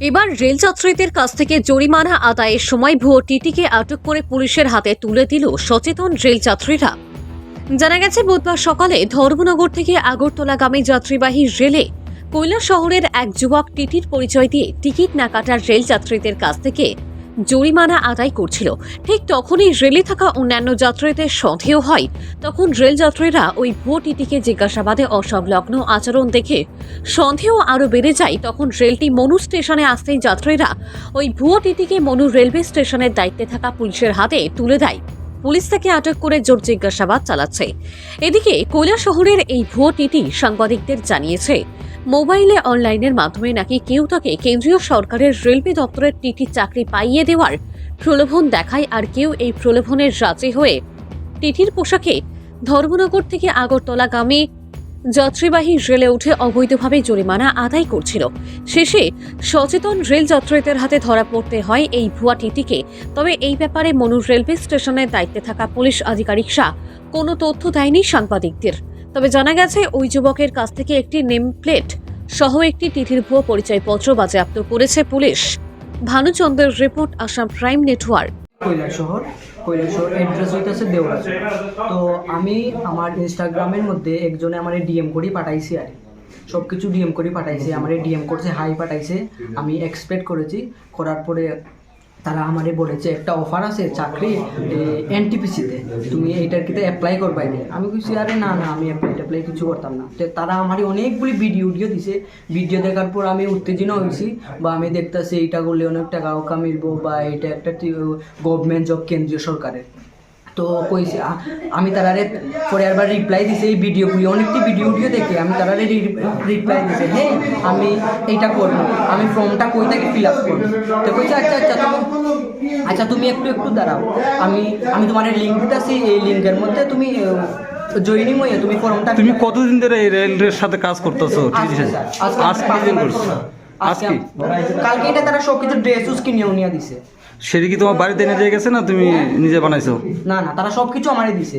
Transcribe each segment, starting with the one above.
এবার রেল যাত্রীদের কাছ থেকে জরিমানা আদায়ের সময় ভুয়ো টিটিকে আটক করে পুলিশের হাতে তুলে দিল সচেতন রেল যাত্রীরা জানা গেছে, বুধবার সকালে ধর্মনগর থেকে আগরতলাগামী যাত্রীবাহী রেলে কৈলা শহরের এক যুবক টিটির পরিচয় দিয়ে টিকিট না কাটার রেল যাত্রীদের কাছ থেকে জরিমানা আদায় করছিল। ঠিক তখনই রেলে থাকা অন্যান্য যাত্রীদের সন্দেহ হয়। তখন রেল যাত্রীরা ওই ভুয়ো টিটিকে জিজ্ঞাসাবাদে অসংলগ্ন আচরণ দেখে সন্দেহ আরও বেড়ে যায়। তখন রেলটি মনু স্টেশনে আসতেই যাত্রীরা ওই ভুয়ো টিটিকে মনু রেলওয়ে স্টেশনের দায়িত্বে থাকা পুলিশের হাতে তুলে দেয়। পুলিশ তাকে আটক করে জোর জিজ্ঞাসাবাদ চালাচ্ছে। এদিকে কৈলা শহরের এই ভুয়ো টিটি সাংবাদিকদের জানিয়েছে, মোবাইলে, অনলাইনের মাধ্যমে নাকি কেউ তাকে কেন্দ্রীয় সরকারের রেলওয়ে দপ্তরের টিটি চাকরি পাইয়ে দেওয়ার প্রলোভন দেখায় আর কেউ এই প্রলোভনের রাজি হয়ে টিটির পোশাকে ধর্মনগর থেকে আগরতলাগামী যাত্রীবাহী রেলে উঠে অবৈধভাবে জরিমানা আদায় করছিল। শেষে সচেতন রেল যাত্রীদের হাতে ধরা পড়তে হয় এই ভুয়া টিটিকে। তবে এই ব্যাপারে মনুর রেলওয়ে স্টেশনের দায়িত্বে থাকা পুলিশ আধিকারিকরা কোনো তথ্য দেয়নি সাংবাদিকদের। তবে জানা গেছে, ওই যুবকের কাছ থেকে একটি নেম প্লেট সহ একটি টিটির ভুয়ো পরিচয়পত্র বাজেয়াপ্ত করেছে police. ভানুচন্দ্রের report, Assam prime network. Kailashahar Kailashahar address হইতেছে দেওরা তো আমি আমার ইনস্টাগ্রামের মধ্যে একজনে আমার ডিএম করি, পাঠাইছি আর সব কিছু ডিএম করি, পাঠাইছে, আমার ডিএম করছে হাই পাঠাইছে। আমি এক্সপেক্ট করেছি, করার পরে তারা আমারে বলেছে, একটা অফার আছে চাকরি এনটিপিসিতে তুমি এইটার কিতে অ্যাপ্লাই করবাই আমি কিছু আরে না না, আমি অ্যাপ্লাই ট্যাপ্লাই কিছু করতাম না। তো তারা আমারই অনেকগুলি ভিডিও উডিও দিছে। ভিডিও দেখার পর আমি উত্তেজনা হয়েছি বা আমি দেখতেছি, এইটা করলে অনেক টাকাও কামিলবো বা এটা একটা গভর্নমেন্ট জব কেন্দ্রীয় সরকারের। তো কইছে আমি তারারে পরে একবার রিপ্লাই দিছে এই ভিডিওগুলি অনেকটি ভিডিও উডিও দেখে আমি তারারে রিপ্লাই দিছে হ্যাঁ আমি এইটা করব আমি ফর্মটা কই থেকে ফিল আপ করব? তো কইছে আচ্ছা আচ্ছা তুমি আচ্ছা তুমি একটু একটু দাঁড়াও আমি আমি তোমার লিঙ্ক দিতেছি এই লিঙ্কের মধ্যে তুমি জয়েনিং হয়ে তুমি ফর্মটা তুমি কতদিন ধরে এই রেলের সাথে কাজ করতেছো? আজকে দিন করছ। আজকে? কালকে এটা তারা সব কিছু ড্রেস উস কিনেও নিয়ে দিছে। সেটা কি তোমার বাড়িতে এনে দিয়ে গেছে না তুমি নিজে বানাইছো? না না তারা সব কিছু আমারই দিছে।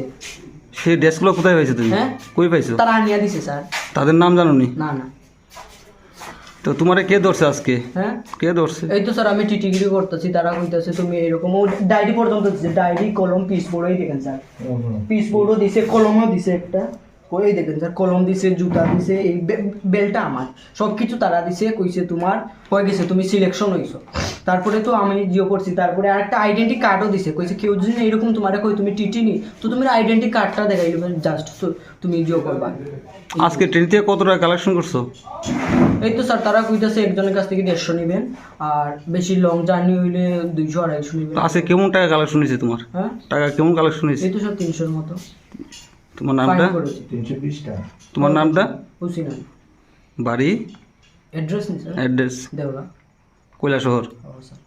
সেই ড্রেসগুলো কোথায় পাইছো তুমি? হ্যাঁ? কই পাইছো? তারা আনিয়ে দিছে স্যার। তাদের নাম জানো নি না। না তো তোমারে কে ধরছে আজকে? হ্যাঁ? কে ধরছে? এই তো স্যার আমি টিটিগিরি করতেছি তারা কইতেছে তুমি এরকম ও ডায়েরি পর্যন্ত দিছে। ডায়েরি কলম পিস বোর্ডই দেখেন স্যার। পিস বোর্ডও দিছে কলমও দিছে একটা। ওই দেখেন স্যার কলম দিছে জুতা দিছে এই বেলটা আমার। সব কিছু তারা দিছে কইছে তোমার হয়ে গেছে তুমি সিলেকশন হইছো। তারপরে তো আমি জিও করছি তারপরে আরেকটা আইডেন্টি কার্ডও দিছে কইছে কেউ যদি এরকম তোমার কই তুমি টিটি নি তো তুমি আইডেন্টি কার্ডটা দেখাইলে জাস্ট তুমি জিও করবা। আজকে ট্রেন থেকে কত টাকা কালেকশন করছ? এই তো স্যার তারা কইতাছে একজনের কাছ থেকে দেড়শো নেবেন আর বেশি লং জার্নি হইলে দুইশো আড়াইশো নেবেন। আজকে কেমন টাকা কালেকশন হয়েছে তোমার? হ্যাঁ? টাকা কেমন কালেকশন হয়েছে এই তো সব তিনশোর মতো। তোমার নামটা? তোমার নামটা? বাড়ি? অ্যাড্রেস নি অ্যাড্রেস দেওয়া কৈলা শহর স্যার।